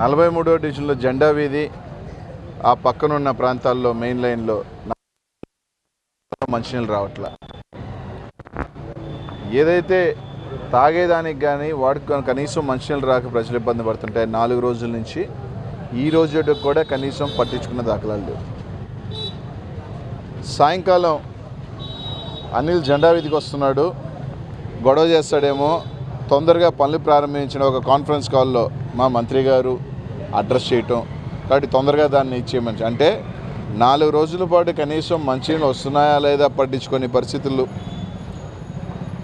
నలభై మూడో డివిజన్లో జెండా వీధి ఆ పక్కనున్న ప్రాంతాల్లో మెయిన్ లైన్లో మంచినీళ్ళు రావట్లా. ఏదైతే తాగేదానికి కానీ వాడుకొని కనీసం మంచినీళ్ళు రాక ప్రజలు ఇబ్బంది పడుతుంటాయి నాలుగు రోజుల నుంచి ఈ రోజు కూడా కనీసం పట్టించుకున్న దాఖలాలు లేవు. సాయంకాలం అనిల్ జెండా వీధికి వస్తున్నాడు. గొడవ చేస్తాడేమో. తొందరగా పనులు ప్రారంభించిన ఒక కాన్ఫరెన్స్ కాల్లో మా మంత్రి గారు అడ్రస్ చేయటం కాబట్టి తొందరగా దాన్ని ఇచ్చేయమని. అంటే నాలుగు రోజుల పాటు కనీసం మంచినీళ్ళు వస్తున్నాయా లేదా పట్టించుకొని పరిస్థితులు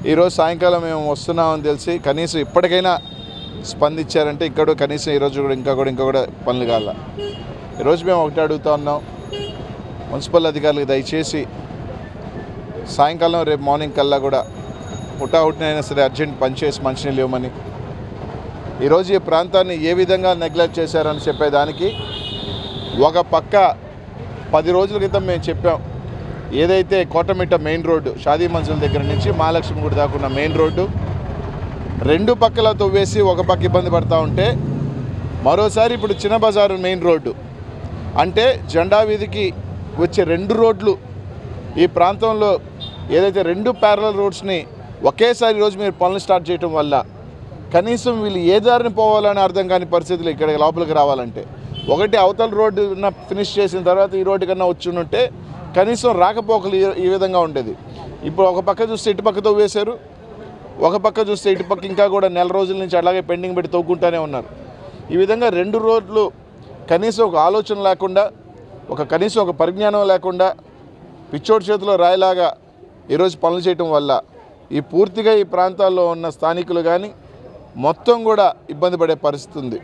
ఈరోజు సాయంకాలం మేము వస్తున్నామని తెలిసి కనీసం ఇప్పటికైనా స్పందించారంటే ఇక్కడ కనీసం ఈరోజు కూడా ఇంకా కూడా ఇంకా కూడా పనులు కాల. ఈరోజు మేము ఒకటి అడుగుతా ఉన్నాం. మున్సిపల్ అధికారులకు దయచేసి సాయంకాలం రేపు మార్నింగ్ కల్లా కూడా హుటాహుటినైనా సరే అర్జెంట్ పనిచేసి మంచినీళ్ళు ఇవ్వమని ఈరోజు ఈ ప్రాంతాన్ని ఏ విధంగా నెగ్లెక్ట్ చేశారని చెప్పేదానికి ఒక పక్క పది రోజుల క్రితం మేము చెప్పాం. ఏదైతే కోటమిట్ట మెయిన్ రోడ్డు షాదీ మంజుల దగ్గర నుంచి మహాలక్ష్మి గుడి దాకా మెయిన్ రోడ్డు రెండు పక్కల తవ్వేసి ఒక పక్క ఇబ్బంది పడతా ఉంటే మరోసారి ఇప్పుడు చిన్న బజారు మెయిన్ రోడ్డు. అంటే జెండా వీధికి వచ్చే రెండు రోడ్లు ఈ ప్రాంతంలో ఏదైతే రెండు ప్యారల రోడ్స్ని ఒకేసారి రోజు మీరు పనులు స్టార్ట్ చేయటం వల్ల కనీసం వీళ్ళు ఏ దారిని పోవాలని అర్థం కాని పరిస్థితులు ఇక్కడ లోపలికి రావాలంటే ఒకటి అవతల రోడ్డు ఉన్న ఫినిష్ చేసిన తర్వాత ఈ రోడ్డు కన్నా వచ్చి ఉంటే కనీసం రాకపోకలు ఈ- విధంగా ఉండేది. ఇప్పుడు ఒక పక్క చూస్తే ఇటు పక్కతో వేశారు. ఒక పక్క చూస్తే ఇటు పక్క ఇంకా కూడా నెల రోజుల నుంచి అలాగే పెండింగ్ పెట్టి తవ్వుకుంటూనే ఉన్నారు. ఈ విధంగా రెండు రోడ్లు కనీసం ఒక ఆలోచన లేకుండా ఒక కనీసం ఒక పరిజ్ఞానం లేకుండా పిచ్చోడి చేతిలో రాయిలాగా ఈరోజు పనులు చేయటం వల్ల ఈ పూర్తిగా ఈ ప్రాంతాల్లో ఉన్న స్థానికులు కానీ మొత్తం కూడా ఇబ్బంది పడే పరిస్థితి ఉంది.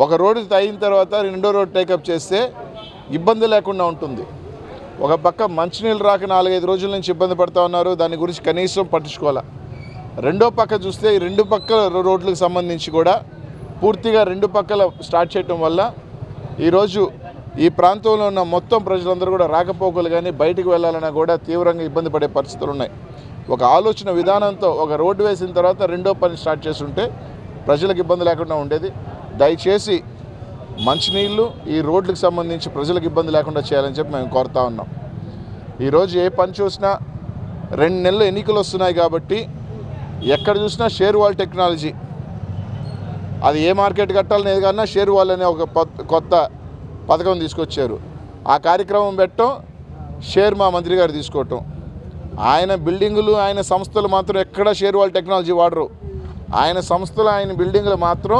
ఒక రోడ్డు అయిన తర్వాత రెండో రోడ్ టేకప్ చేస్తే ఇబ్బంది లేకుండా ఉంటుంది. ఒక పక్క మంచినీళ్ళు రాక నాలుగైదు రోజుల నుంచి ఇబ్బంది పడుతూ ఉన్నారు. దాని గురించి కనీసం పట్టించుకోవాలా. రెండో పక్క చూస్తే ఈ రెండు పక్కల రోడ్లకు సంబంధించి కూడా పూర్తిగా రెండు పక్కల స్టార్ట్ చేయటం వల్ల ఈరోజు ఈ ప్రాంతంలో ఉన్న మొత్తం ప్రజలందరూ కూడా రాకపోకలు కానీ బయటికి వెళ్ళాలన్నా కూడా తీవ్రంగా ఇబ్బంది పడే పరిస్థితులు ఉన్నాయి. ఒక ఆలోచన విధానంతో ఒక రోడ్డు వేసిన తర్వాత రెండో పని స్టార్ట్ చేస్తుంటే ప్రజలకు ఇబ్బంది లేకుండా ఉండేది. దయచేసి మంచినీళ్ళు ఈ రోడ్లకు సంబంధించి ప్రజలకు ఇబ్బంది లేకుండా చేయాలని చెప్పి మేము కోరుతా ఉన్నాం. ఈరోజు ఏ పని చూసినా రెండు నెలలు ఎన్నికలు వస్తున్నాయి కాబట్టి ఎక్కడ చూసినా షేర్ వాల్ టెక్నాలజీ. అది ఏ మార్కెట్ కట్టాలనేది కన్నా షేర్ వాల్ అనే ఒక కొత్త పథకం తీసుకొచ్చారు. ఆ కార్యక్రమం పెట్టడం షేర్ మా మంత్రి గారు తీసుకోవటం. ఆయన బిల్డింగులు ఆయన సంస్థలు మాత్రం ఎక్కడ షేర్ వాల్ టెక్నాలజీ వాడరు. ఆయన సంస్థలు ఆయన బిల్డింగులు మాత్రం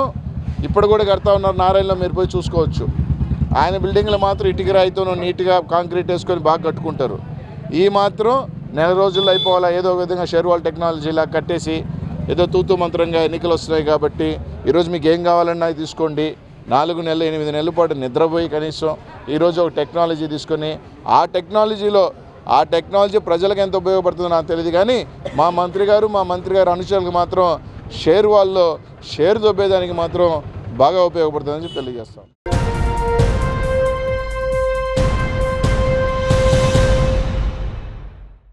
ఇప్పుడు కూడా కడతా ఉన్నారు నారాయణలో మీరు పోయి చూసుకోవచ్చు. ఆయన బిల్డింగ్లు మాత్రం ఇటుక రాయితోనూ నీట్గా కాంక్రీట్ వేసుకొని బాగా కట్టుకుంటారు. ఈ మాత్రం నెల రోజుల్లో అయిపోవాలా? ఏదో ఒక విధంగా షేర్వాల్ టెక్నాలజీలా కట్టేసి ఏదో తూతూ మంత్రంగా ఎన్నికలు వస్తున్నాయి కాబట్టి ఈరోజు మీకు ఏం కావాలన్నా అది తీసుకోండి. నాలుగు నెలలు ఎనిమిది నెలల పాటు నిద్రపోయి కనీసం ఈరోజు ఒక టెక్నాలజీ తీసుకొని ఆ టెక్నాలజీలో ఆ టెక్నాలజీ ప్రజలకు ఎంత ఉపయోగపడుతుందో నాకు తెలియదు కానీ మా మంత్రి గారు మా మంత్రి గారు అనుచరులకు మాత్రం షేర్ వాళ్ళలో షేర్ దొబ్బేదానికి మాత్రం బాగా ఉపయోగపడుతుందని చెప్పి తెలియజేస్తాం.